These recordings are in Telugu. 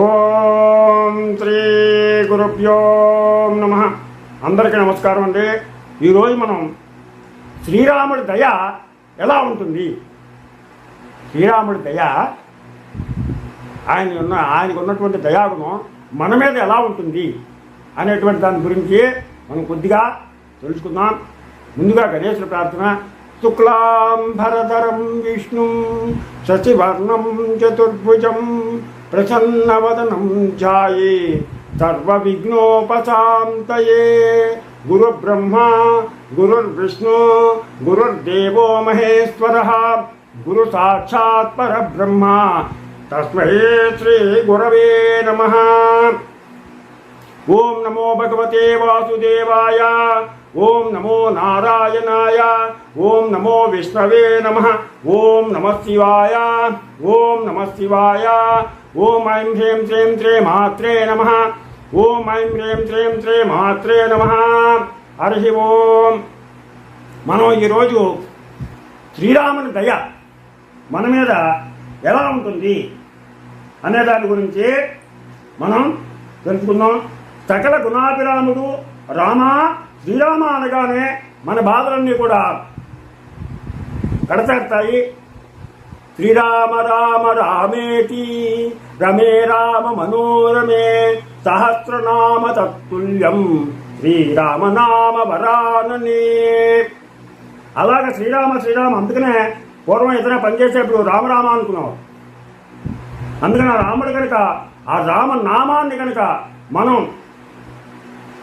ఓం శ్రీ గురుభ్యో నమ. అందరికీ నమస్కారం అండి. ఈరోజు మనం శ్రీరాముడి దయ ఎలా ఉంటుంది? శ్రీరాముడి దయ ఆయన ఉన్న ఆయనకు ఉన్నటువంటి దయాగుణం మన మీద ఎలా ఉంటుంది అనేటువంటి దాని గురించి మనం కొద్దిగా తెలుసుకుందాం. ముందుగా గణేశుల ప్రార్థన. శుక్లాంబరధరం విష్ణు శశివర్ణం చతుర్భుజం ప్రసన్నవదనం ఛాయే సర్వవిఘ్నోపశాంతయే గురుబ్రహ్మ గురుర్విష్ణు గురుర్దేవో మహేశ్వర గురు సాక్షాత్ పరబ్రహ్మ తస్మై శ్రీ గురవే నమః ఓం నమో భగవతే వాసుదేవాయ ఓం నమో నారాయణాయ ఓం నమో విష్ణవే నమ ఓం నమ శివాయ ఓం నమ శివాయ ఓం ఐం హ్రీం శ్రీం శ్రీ మాత్రే నమ. ఓం ఐం హ్రీం శ్రీం శ్రీ మాత్రే నమ. హరి ఓం. మనం ఈరోజు శ్రీరాముని దయ మన మీద ఎలా ఉంటుంది అనే దాని గురించి మనం తెలుసుకుందాం. సకల గుణాభిరాముడు రామ శ్రీరామ అనగానే మన బాధలన్నీ కూడా కడతెడతాయి శ్రీరామ రామ రామేటి రమే రామ మనోరమే సహస్రనామ తత్తుల్యం శ్రీరామనామ వరాననే. అలాగే శ్రీరామ శ్రీరామ అందుకనే పూర్వం ఇతర పనిచేసేప్పుడు రామరామ అనుకున్నావు అందుకని రాముడు కనుక ఆ రామ నామాన్ని కనుక మనం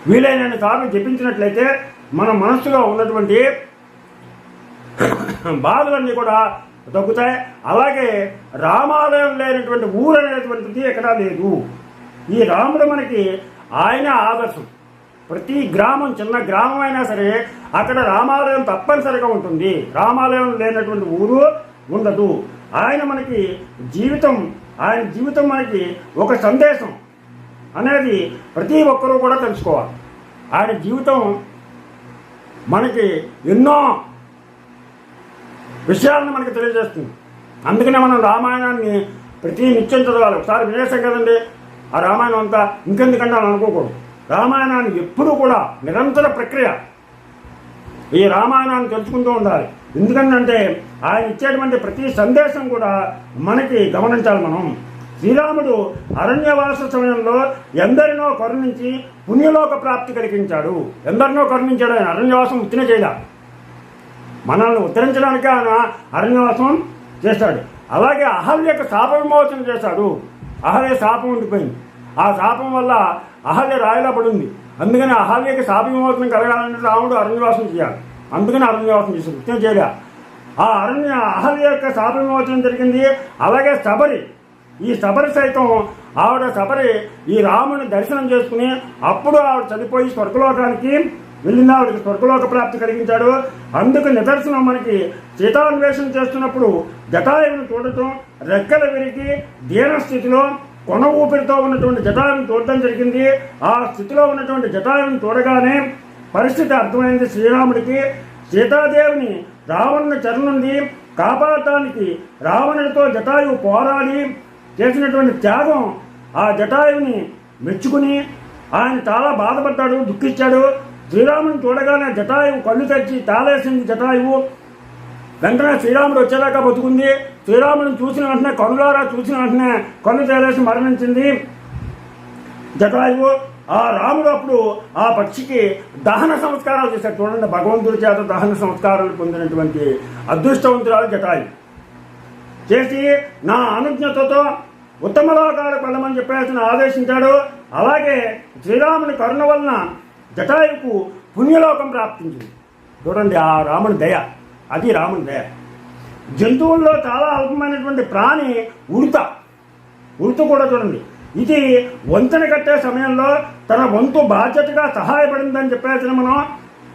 వీలైన సార్లు జపించినట్లయితే మన మనస్సులో ఉన్నటువంటి బాధలన్నీ కూడా తగ్గుతాయి. అలాగే రామాలయం లేనటువంటి ఊరు అనేటువంటిది ఎక్కడా లేదు. ఈ రాముడు మనకి ఆయన ఆదర్శం. ప్రతి గ్రామం చిన్న గ్రామం అయినా సరే అక్కడ రామాలయం తప్పనిసరిగా ఉంటుంది. రామాలయం లేనటువంటి ఊరు ఉండదు. ఆయన మనకి జీవితం ఆయన జీవితం మనకి ఒక సందేశం అనేది ప్రతి ఒక్కరూ కూడా తెలుసుకోవాలి. ఆయన జీవితం మనకి ఎన్నో విషయాలను మనకి తెలియజేస్తుంది. అందుకనే మనం రామాయణాన్ని ప్రతి నిత్యం చదవాలి. ఒకసారి వినేసాం కదండి? ఆ రామాయణం అంతా ఇంకెందుకంటే అని అనుకోకూడదు. రామాయణాన్ని ఎప్పుడూ కూడా నిరంతర ప్రక్రియ. ఈ రామాయణాన్ని తెలుసుకుంటూ ఉండాలి. ఎందుకంటే ఆయన ఇచ్చేటువంటి ప్రతి సందేశం కూడా మనకి గమనించాలి మనం. శ్రీరాముడు అరణ్యవాస సమయంలో ఎందరినో కరుణించి పుణ్యలోక ప్రాప్తి కలిగించాడు. ఎందరినో కరుణించాడు ఆయన. అరణ్యవాసం ఉత్తిన చేయడా మనల్ని ఉత్తరించడానికి ఆయన అరణ్యవాసం చేస్తాడు అలాగే అహల్యకు శాప విమోచన చేశాడు. అహల్య శాపం ఉండిపోయింది. ఆ శాపం వల్ల అహల్య రాయిలా పడింది. అందుకని అహల్యకి శాప విమోచనం కలగాలంటే రాముడు అరణ్యవాసం చేయాలి. అందుకని అరణ్యవాసం చేశాడు. ఉత్తిన చేయలే. ఆ అరణ్య అహల్య యొక్క శాప విమోచనం జరిగింది. అలాగే శబరి ఈ శబరి సైతం ఆవిడ శబరి ఈ రాముని దర్శనం చేసుకుని అప్పుడు ఆవిడ చనిపోయి స్వర్గలోకానికి వెళ్ళిన ఆవిడకి స్వర్గలోక ప్రాప్తి కలిగించాడు. అందుకు నిదర్శనం మనకి. సీతాన్వేషణ చేస్తున్నప్పుడు జటాయువుని చూడటం రెక్కలు విరిగి దీన స్థితిలో కొన ఊపిరితో ఉన్నటువంటి జటాయుని చూడటం జరిగింది. ఆ స్థితిలో ఉన్నటువంటి జటాయువుని చూడగానే పరిస్థితి అర్థమైంది శ్రీరాముడికి. సీతాదేవిని రావణుని చెర నుండి కాపాడటానికి రావణుడితో జటాయువు పోరాడి చేసినటువంటి త్యాగం ఆ జటాయువుని మెచ్చుకుని ఆయన చాలా బాధపడ్డాడు దుఃఖించాడు. శ్రీరాముని చూడగానే జటాయువు కళ్ళు తెరిచి తాళేసింది జటాయువు. వెంటనే శ్రీరాముడు వచ్చేదాకా బతుకుంది. శ్రీరాముని చూసిన వెంటనే కనులారా చూసిన వెంటనే కన్ను తేలేసి మరణించింది జటాయువు. ఆ రాముడు అప్పుడు ఆ పక్షికి దహన సంస్కారాలు చేశారు చూడండి భగవంతుడి చేత దహన సంస్కారాలు పొందినటువంటి అదృష్టవంతురాలు జటాయు చేసి నా అనుజ్ఞతతో ఉత్తమ లోకాలకు వెళ్ళమని చెప్పేసి ఆదేశించాడు. అలాగే శ్రీరాముని కరుణ వలన జటాయుకు పుణ్యలోకం ప్రాప్తించింది. చూడండి ఆ రాముని దయ అది రాముని దయ. జంతువుల్లో చాలా అల్పమైనటువంటి ప్రాణి ఉడత. ఉడత కూడా చూడండి. ఇది వంతెన కట్టే సమయంలో తన వంతు బాధ్యతగా సహాయపడిందని చెప్పేసిన మనం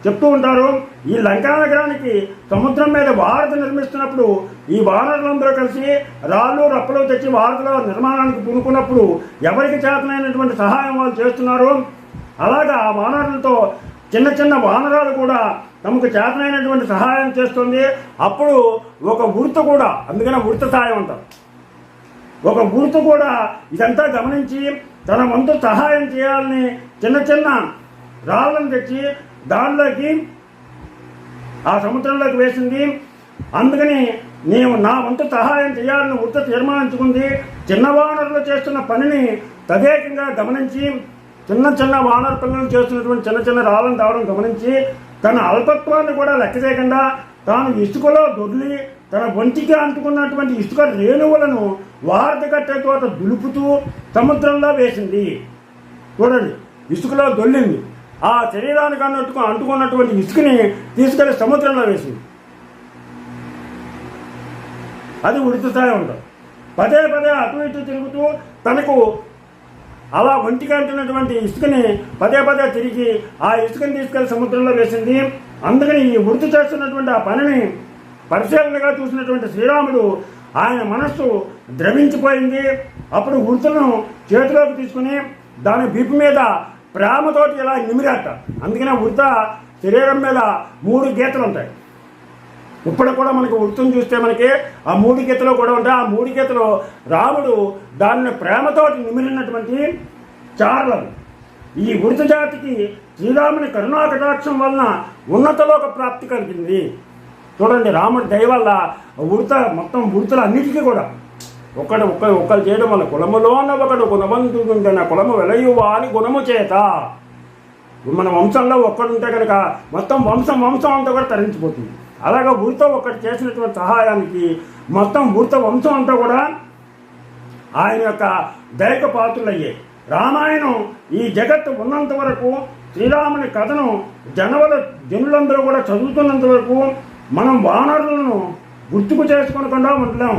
చెప్తూ ఉంటారు. ఈ లంకా నగరానికి సముద్రం మీద వారధి నిర్మిస్తున్నప్పుడు ఈ వానరులందరూ కలిసి రాళ్ళు రప్పలు తెచ్చి వారధిలో నిర్మాణానికి పూనుకున్నప్పుడు ఎవరికి చేతనైనటువంటి సహాయం వాళ్ళు చేస్తున్నారు? అలాగా ఆ వానరులతో చిన్న చిన్న వానరాలు కూడా తమకు చేతనైనటువంటి సహాయం చేస్తుంది. అప్పుడు ఒక ఉడత కూడా అందుకనే వృత్త సహాయం అంటారు. ఒక గుర్తు కూడా ఇదంతా గమనించి తన వంతు సహాయం చేయాలని చిన్న చిన్న రాళ్ళను తెచ్చి దానిలోకి ఆ సముద్రంలోకి వేసింది. అందుకని నేను నా వంతు సహాయం చేయాలని వృత్త తీర్మానించుకుంది. చిన్న వానరులు చేస్తున్న పనిని తదేకంగా గమనించి చిన్న చిన్న వానర పిల్లలు చేస్తున్నటువంటి చిన్న చిన్న రాళ్ళను తావడం గమనించి తన అల్పత్వాన్ని కూడా లెక్క చేయకుండా తాను ఇసుకలో దొర్లి తన ఒంటికి అంటుకున్నటువంటి ఇసుక రేణువులను వారధి కట్టే తోట దులుపుతూ సముద్రంలో వేసింది. చూడండి ఇసుకలో దొల్లింది. ఆ శరీరానికి అన్నట్టుకు అంటుకున్నటువంటి ఇసుకని తీసుకెళ్ళి సముద్రంలో వేసింది. అది ఉడిత ఉండదు పదే పదే అటు ఇటు తిరుగుతూ తనకు అలా ఒంటికి అంటున్నటువంటి ఇసుకని పదే పదే తిరిగి ఆ ఇసుకని తీసుకెళ్ళి సముద్రంలో వేసింది. అందుకని ఈ వృత్తి చేస్తున్నటువంటి ఆ పనిని పరిశీలనగా చూసినటువంటి శ్రీరాముడు ఆయన మనస్సు ద్రవించిపోయింది. అప్పుడు వృత్తులను చేతిలోకి తీసుకుని దాని బీపు మీద ప్రేమతోటి ఇలా నిమిరాట. అందుకనే వృద్ధ శరీరం మీద మూడు గీతలు ఉంటాయి. ఇప్పుడు కూడా మనకు వృత్తం చూస్తే మనకి ఆ మూడికెతలో కూడా ఉంటాయి ఆ మూడికెతలో రాముడు దానిని ప్రేమతోటి నిమిరినటువంటి చారలు ఈ వృత జాతికి శ్రీరాముని కరుణా కటాక్షం వలన ఉన్నతలోక ప్రాప్తి కలిగింది. చూడండి రాముడి దయ వల్ల ఉడత మొత్తం ఉడతలు అన్నిటికీ కూడా ఒకడు ఒక్క ఒక్కరు చేయడం వల్ల కులములోన ఒకడు గుణవంతుడుంటే నా కులము వెలయువా అని గుణము చేత. మన వంశంలో ఒక్కడుంటే కనుక మొత్తం వంశం వంశం అంతా కూడా తరించిపోతుంది. అలాగే ఊరితో ఒకటి చేసినటువంటి సహాయానికి మొత్తం ఊరితో వంశం అంతా కూడా ఆయన యొక్క దైక పాత్రులయ్యాయి రామాయణం ఈ జగత్తు ఉన్నంత వరకు శ్రీరాముని కథను జనవల జనులందరూ కూడా చదువుతున్నంత వరకు మనం వానరులను గుర్తుకు చేసుకోకుండా ఉండలేం.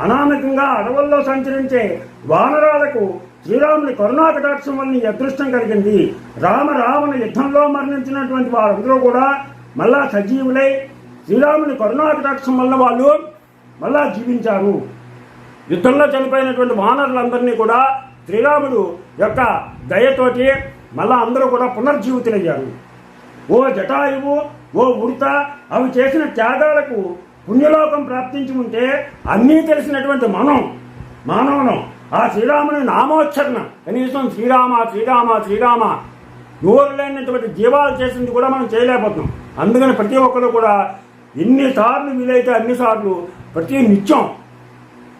అనామకంగా అడవుల్లో సంచరించే వానరాలకు శ్రీరాముని కరుణాకటాక్షం వల్ల అదృష్టం కలిగింది. రామ రావణ యుద్ధంలో మరణించినటువంటి వారందరూ కూడా మళ్ళా సజీవులై శ్రీరాముని కరుణాకటాక్షం వల్ల వాళ్ళు మళ్ళా జీవించారు. యుద్ధంలో చనిపోయినటువంటి వానరులందరినీ కూడా శ్రీరాముడు యొక్క దయతోటి మళ్ళా అందరూ కూడా పునర్జీవితులయ్యారు. ఓ జటాయువు ఓ ఉడత అవి చేసిన త్యాగాలకు పుణ్యలోకం ప్రాప్తించి ఉంటే అన్నీ తెలిసినటువంటి మనం మానవనం ఆ శ్రీరాముని నామోచ్చరణ కనీసం శ్రీరామ శ్రీరామ శ్రీరామ నోరు లేనటువంటి జీవాలు చేసింది కూడా మనం చేయలేకపోతున్నాం. అందుకని ప్రతి ఒక్కరు కూడా ఎన్నిసార్లు వీలైతే అన్నిసార్లు ప్రతి నిత్యం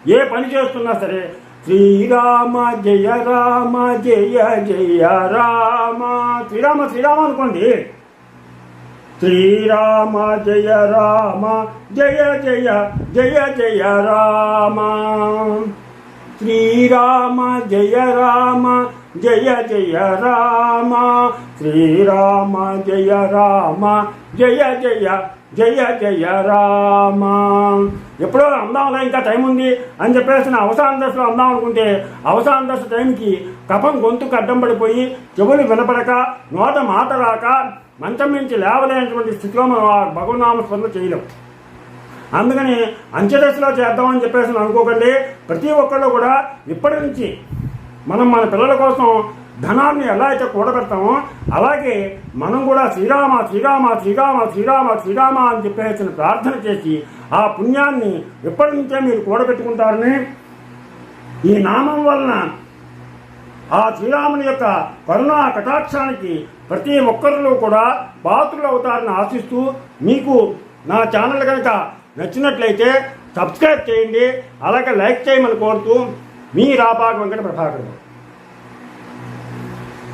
ఏ పని చేస్తున్నా సరే శ్రీరామ జయ రామ జయ జయ రామ శ్రీరామ శ్రీరామ అనుకోండి. శ్రీరామ జయ రామ జయ జయ జయ జయ రామ. శ్రీరామ జయ రామ జయ జయ రామ. శ్రీరామ జయ రామ జయ జయ జయ జయ రామ. ఎప్పుడో అందాంలో ఇంకా టైం ఉంది అని చెప్పేసి నా అవసాన దశలో అందాం అనుకుంటే అవసాన దశ టైంకి కఫం గొంతుకు అడ్డం పడిపోయి చెవులు వినపడక నోట మాట రాక మంచం నుంచి లేవలేనటువంటి స్థితిలో మనం ఆ భగవనామ స్మరణ చేయలేం. అందుకని అంచెదశలో చేద్దామని చెప్పేసి అనుకోకండి. ప్రతి ఒక్కళ్ళు కూడా ఇప్పటి నుంచి మనం మన పిల్లల కోసం ధనాన్ని ఎలా అయితే కూడబెడతామో అలాగే మనం కూడా శ్రీరామ శ్రీరామ శ్రీరామ శ్రీరామ శ్రీరామ అని చెప్పేసి ప్రార్థన చేసి ఆ పుణ్యాన్ని ఎప్పటి నుంచే మీరు కూడబెట్టుకుంటారని? ఈ నామం వలన ఆ శ్రీరాముని యొక్క కరుణా కటాక్షానికి ప్రతి ఒక్కరిలో కూడా పాత్రలు అవుతారని ఆశిస్తూ మీకు నా ఛానల్ కనుక నచ్చినట్లయితే సబ్స్క్రైబ్ చేయండి అలాగే లైక్ చేయమని కోరుతూ మీ రాపాక వెంకట ప్రభాకర్ గారు.